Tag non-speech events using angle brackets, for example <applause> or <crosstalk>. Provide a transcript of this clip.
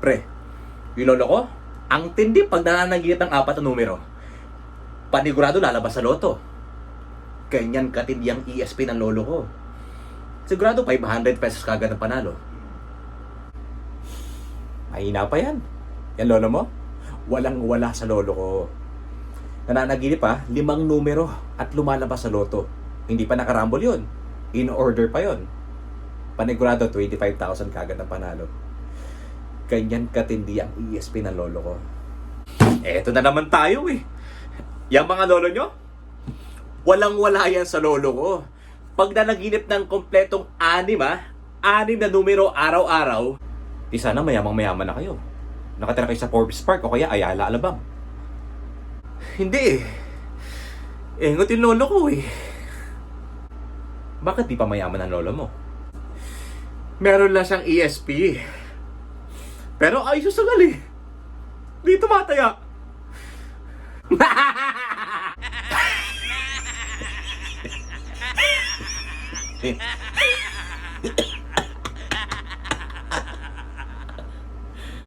Pre, yung lolo ko, ang tindi pag nananagit ng apat na numero. Panigurado lalabas sa loto. Ganyan katindi ang ESP ng lolo ko. Sigurado 500 pesos kagad ang panalo. Mahina pa yan. Yan lolo mo? Walang wala sa lolo ko. Nananaginip pa, limang numero at lumalabas sa loto. Hindi pa nakarambol yun. In order pa yon. Panigurado 25,000 kagad ang panalo. Ganyan katindi ang ESP ng lolo ko. Eto na naman tayo eh. Yang mga lolo nyo, walang wala yan sa lolo ko. Pag nanaginip ng kompletong anim ah, anim na numero araw-araw, di sana mayamang mayaman na kayo. Nakatira kayo sa Forbes Park o kaya Ayala Alabang. Hindi eh. Engot yung lolo ko eh. Bakit di pa mayaman ang lolo mo? Meron lang siyang ESP. Pero ay susagal eh. Di tumataya. Eh, <laughs>